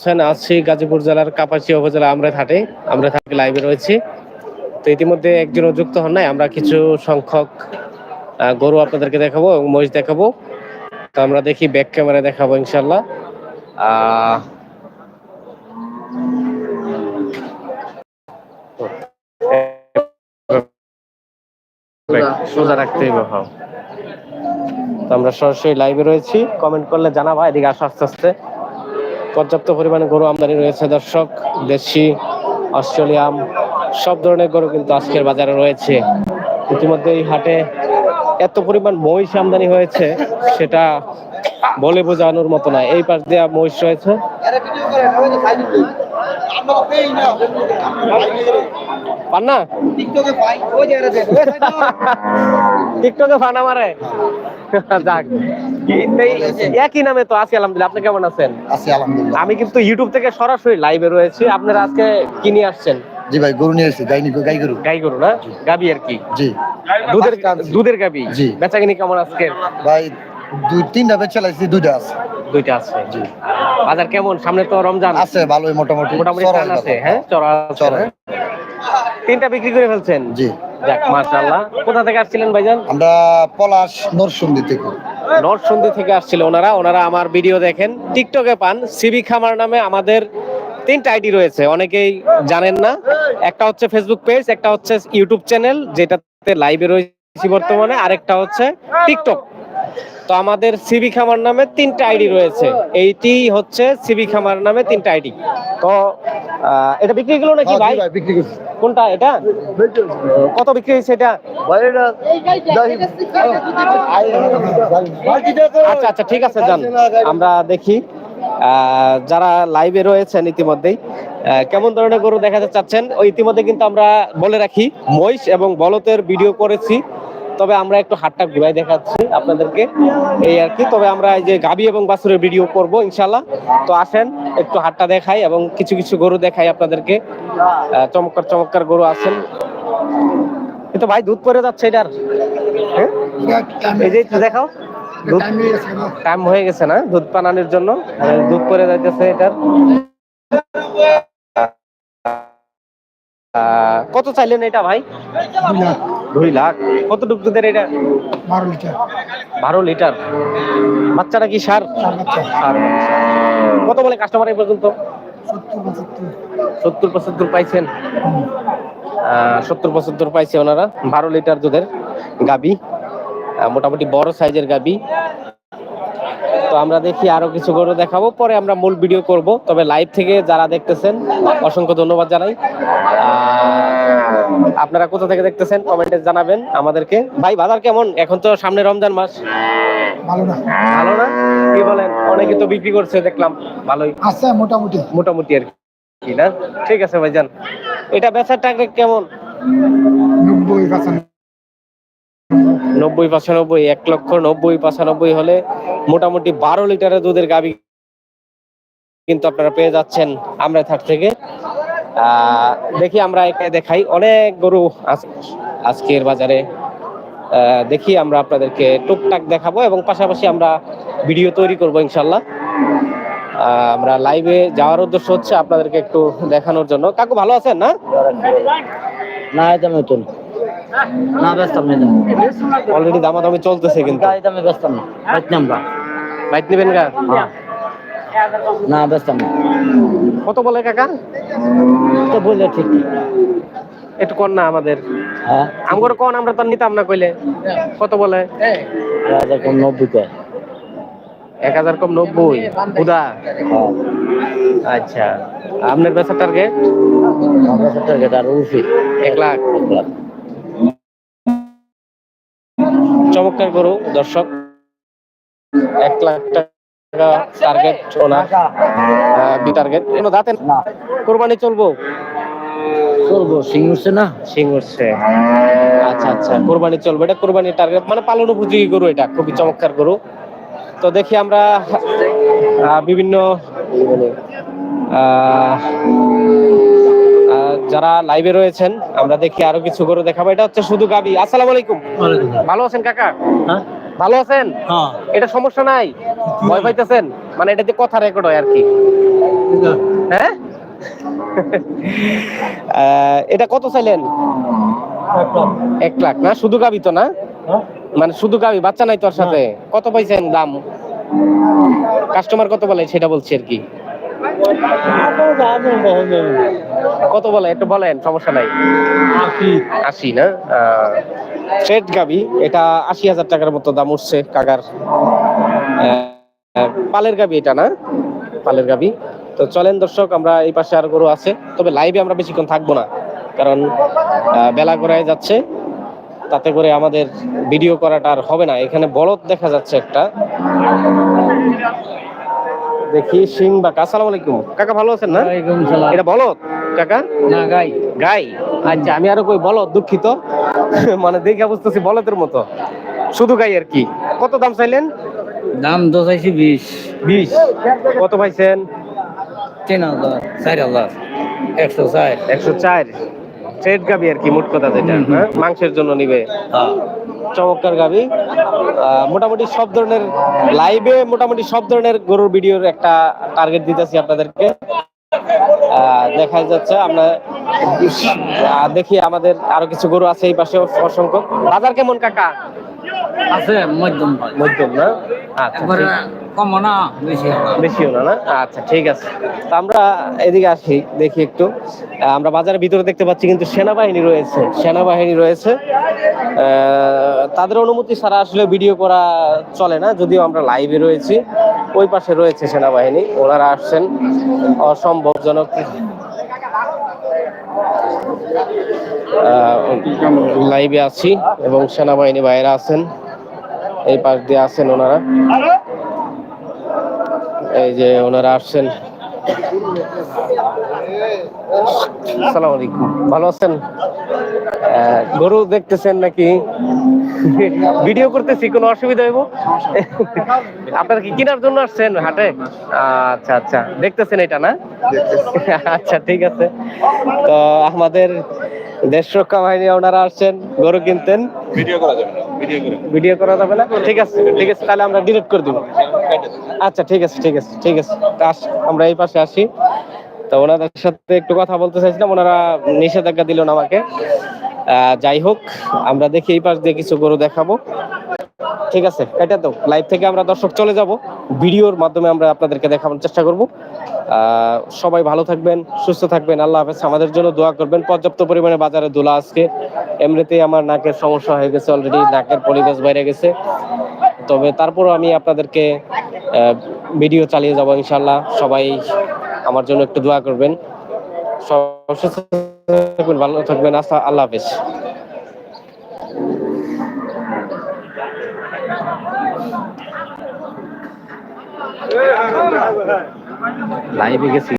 আছেন আছি গাজীপুর জেলার কাপাসিয়া উপজেলা আমরা থাটে আমরা থাকি লাইভে রয়েছি। তো ইতিমধ্যে একজনও যুক্ত হন নাই, আমরা কিছু সংখ্যক গরু আপনাদেরকে দেখাবো এবং মহিষ দেখাবো। তো আমরা দেখি ব্যাক ক্যামেরা দেখাবো ইনশাল্লাহ সোজা হ্যাঁ। তো আমরা সরাসরি লাইভে রয়েছি। কমেন্ট করলে জানাবা এদিকে আসো আস্তে আস্তে। পর্যাপ্ত পরিমাণে গরু আমদানি রয়েছে দর্শক। দেশি অস্ট্রেলিয়াম সব ধরনের গরু কিন্তু আজকের বাজারে রয়েছে। ইতিমধ্যে এই হাটে এত পরিমাণ মহিষ আমদানি হয়েছে সেটা বলে বোঝানোর মতো না এই পাশ দিয়ে মহিষ রয়েছে। টিকটকে ফানা মারে। যাক। একই নামে তো আছি আলহামদুলিল্লাহ। আপনি কেমন আছেন? আছি আলহামদুলিল্লাহ। আমি কিন্তু ইউটিউব থেকে সরাসরি লাইভে রয়েছি। আপনারা আজকে কি নিয়ে আসছেন? জি ভাই গরু নিয়ে এসেছি গাই গাই গরু। গাই গরু না? গাবি আর কি? জি। দুধের দুধের গাবি? জি। বেচাকিনি কেমন আজকে? ভাই দুই তিনটা বেচ দুইটা আছে। দুইটা আছে। জি। বাজার কেমন? সামনে তো রমজান। আছে ভালোই মোটামুটি। মোটামুটি আছে হ্যাঁ? চড়া। হ্যাঁ? তিনটা বিক্রি করে ফেলছেন? জি। যাক মাশাআল্লাহ। কোথা থেকে আসছিলেন ভাইজান? আমরা পলাশ নরসুন্দি থেকে। নরসিংদী থেকে আসছিল ওনারা। ওনারা আমার ভিডিও দেখেন। টিকটকে পান। সিবি খামার নামে আমাদের তিনটা আইডি রয়েছে। অনেকেই জানেন না। একটা হচ্ছে ফেসবুক পেজ একটা হচ্ছে ইউটিউব চ্যানেল যেটাতে লাইভে রয়েছে বর্তমানে। আরেকটা হচ্ছে টিকটক তো আমাদের সিবি খামার নামে তিনটা আইডি রয়েছে। এইটি হচ্ছে সিবি খামার নামে তিনটা আইডি। তো এটা বিক্রি গেল নাকি হ্যাঁ, ভাই? বিক্রি কোনটা এটা? কত বিক্রি হয়েছে এটা? আচ্ছা আচ্ছা ঠিক আছে যান। আমরা দেখি আহ, যারা লাইভে রয়েছেন ইতিমধ্যেই কেমন ধরনের গরু দেখাতে চাচ্ছেন ওই ইতিমধ্যে কিন্তু আমরা বলে রাখি মহিষ এবং বলতের ভিডিও করেছি। তবে আমরা একটু হাটটা ঘুরাই দেখাচ্ছি আপনাদেরকে এই আর কি। তবে আমরা এই যে গাবি এবং বাছুরের ভিডিও করব ইনশাল্লাহ তো আসেন, একটু হাটটা দেখাই এবং কিছু কিছু গরু দেখাই আপনাদেরকে। চমৎকার চমৎকার গরু আছেন। কিন্তু ভাই, দুধ পরে যাচ্ছে এটার। হ্যাঁ? এই যে দেখাও। টাইম হয়ে গেছে না? দুধ পানানোর জন্য। দুধ পরে যাইতেছে এটার। কত চাইলেন এটা ভাই? দুই লাখ। কত ডুব দুধের এটা? বারো লিটার। বারো লিটার। বাচ্চাটা কি সার? সার কত বলে কাস্টমার এই পর্যন্ত? সত্তর পঁচাত্তর। পাইছেন। সত্তর পঁচাত্তর পাইছে ওনারা। বারো লিটার দুধের গাবি। মোটামুটি বড় সাইজের গাবি। তো আমরা দেখি আরও কিছু গরু দেখাবো। পরে আমরা মূল ভিডিও করব। তবে লাইভ থেকে যারা দেখতেছেন অসংখ্য ধন্যবাদ জানাই। আপনারা কোথা থেকে দেখতেছেন? কমেন্টে জানাবেন আমাদেরকে। ভাই বাজার কেমন? এখন তো সামনে রমজান মাস। ভালো না। ভালো না? কি বলেন? অনেকে তো বিক্রি করছে দেখলাম। ভালোই। আছে মোটামুটি। মোটামুটি আর কি না? ঠিক আছে ভাইজান। এটা বেচার টার্গেট কেমন? নব্বই পাঁচানব্বই। নব্বই পঁচানব্বই এক লক্ষ নব্বই পঁচানব্বই হলে মোটামুটি বারো লিটারের দুধের গাবি কিন্তু আপনারা পেয়ে যাচ্ছেন আমরা থাক থেকে। দেখি আমরা একে দেখাই। অনেক গরু আজকের বাজারে। দেখি আমরা আপনাদেরকে টুকটাক দেখাবো এবং পাশাপাশি আমরা ভিডিও তৈরি করব ইনশাল্লাহ। আমরা লাইভে যাওয়ার উদ্দেশ্য হচ্ছে আপনাদেরকে একটু দেখানোর জন্য। কাকু ভালো আছেন না? না এই দামে তুল। না অলরেডি দামাদামি চলতেছে কিন্তু। দামে না বাইক নেবেন গা? হ্যাঁ। না বেচতাম না। কত বলে কাকা? তো বললে ঠিক একটু কর না আমাদের। হ্যাঁ? আমগর কোন আমরা তো নিতাম না কইলে। কত বলে? হাজার কম নব্বই এক হাজার কম নব্বই। উদা হ্যাঁ। আচ্ছা। আপনার বেচার টার্গেট আমরা টাকা আর উঠি এক লাখ। এক লাখ। চমৎকার গরু দর্শক। এক লাখ টাকা টার্গেট ওনার বি টার্গেট কোনো না। কোরবানি চলবো? চলবো। সিং উঠছে না? সিং উঠছে। আচ্ছা আচ্ছা কোরবানি চলবে। এটা টার্গেট মানে পালন উপযোগী গরু এটা খুবই চমৎকার গরু। তো দেখি আমরা বিভিন্ন যারা লাইভে রয়েছেন আমরা দেখি আরও কিছু গরু দেখাবো। এটা হচ্ছে শুধু গাবি। আসসালামু আলাইকুম। ভালো আছেন কাকা? হ্যাঁ? ভালো আছেন? হ্যাঁ। এটা সমস্যা নাই? ভয় পাইতেছেন? মানে এটাতে কথা রেকর্ড হয় আর কি। হ্যাঁ? এটা কত চাইলেন? এক লাখ। না? শুধু গাবি তো না? মানে শুধু গাবি বাচ্চা নাই তোর সাথে? কত পাইছেন দাম? কাস্টমার কত বলে সেটা বলছি আর কি। কত বলে? একটু বলেন সমস্যা নাই। আশি। না? ট্রেড গাবি এটা আশি হাজার টাকার মতো দাম উঠছে কাকার। পালের গাবি এটা না? পালের গাবি। তো চলেন দর্শক আমরা এই পাশে আর গরু আছে। তবে লাইভে আমরা বেশিক্ষণ থাকব না কারণ বেলা গড়ায় যাচ্ছে। তাতে করে আমাদের ভিডিও করাটা আর হবে না। এখানে বলদ দেখা যাচ্ছে একটা। দেখি সিং বা আসসালামু আলাইকুম। কাকা ভালো আছেন না? এটা বলদ? কাকা? না গাই। গাই? আচ্ছা আমি আরও কই বলদ দুঃখিত। মানে দেখে বুঝতেছি বলদের মতো। শুধু গাই আর কি। কত দাম চাইলেন? দাম তো চাইছি বিশ। বিশ। কত পাইছেন? তিন হাজার চার হাজার একশো চার। একশো চার। ট্রেড গাবি আর কি মোট কথা যেটা। হ্যাঁ? মাংসের জন্য নিবে। হ্যাঁ। চমৎকার গাবি। মোটামুটি সব ধরনের লাইভে মোটামুটি সব ধরনের গরুর ভিডিওর একটা টার্গেট দিতেছি আপনাদেরকে। দেখা যাচ্ছে আমরা দেখি আমাদের আরও কিছু গরু আছে এই পাশে অসংখ্য। বাজার কেমন কাকা? আছে মধ্যম মধ্যম না? আচ্ছা। কম না বেশি বেশিও না না? আচ্ছা ঠিক আছে। তো আমরা এদিকে আসি, দেখি একটু। আমরা বাজারের ভিতরে দেখতে পাচ্ছি কিন্তু সেনাবাহিনী রয়েছে সেনাবাহিনী রয়েছে। তাদের অনুমতি ছাড়া আসলে ভিডিও করা চলে না, যদিও আমরা লাইভে রয়েছি। ওই পাশে রয়েছে সেনাবাহিনী, ওনারা আসছেন। অসম্ভবজনক। লাইভে আছি এবং সেনাবাহিনী বাইরে আছেন। এই পাশ দিয়ে আছেন ওনারা। এই যে ওনারা আসছেন। আসসালামু আলাইকুম। ভালো আছেন? গরু দেখতেছেন নাকি? ভিডিও করতেছি কোনো অসুবিধা হইব? আপনার কি কেনার জন্য আসছেন হাটে? আচ্ছা আচ্ছা। দেখতেছেন এটা না? আচ্ছা ঠিক আছে। তো আমাদের দেশ রক্ষা বাহিনী ওনারা আসছেন গরু কিনতেন। ভিডিও করা যাবে না ভিডিও ভিডিও করা যাবে না? ঠিক আছে ঠিক আছে। তাহলে আমরা ডিলিট করে দেবো। আচ্ছা ঠিক আছে ঠিক আছে ঠিক আছে। আস- আমরা এই পাশে আসি। তো ওনাদের সাথে একটু কথা বলতে চাইছিলাম, ওনারা নিষেধাজ্ঞা দিল না আমাকে। যাই হোক, আমরা দেখি এই পাশ দিয়ে কিছু গরু দেখাবো। ঠিক আছে, এটা তো লাইভ থেকে আমরা দর্শক চলে যাব। ভিডিওর মাধ্যমে আমরা আপনাদেরকে দেখানোর চেষ্টা করব। সবাই ভালো থাকবেন, সুস্থ থাকবেন। আল্লাহ হাফেজ। আমাদের জন্য দোয়া করবেন। পর্যাপ্ত পরিমাণে বাজারে দোলা আজকে। এমনিতেই আমার নাকের সমস্যা হয়ে গেছে অলরেডি নাকের পলিগাছ বাইরে গেছে। তবে তারপরও আমি আপনাদেরকে ভিডিও চালিয়ে যাব ইনশাল্লাহ সবাই আমার জন্য একটু দোয়া করবেন। ভালো থাকবেন। আচ্ছা আল্লাহ হাফেজ। লাইভে গেছি।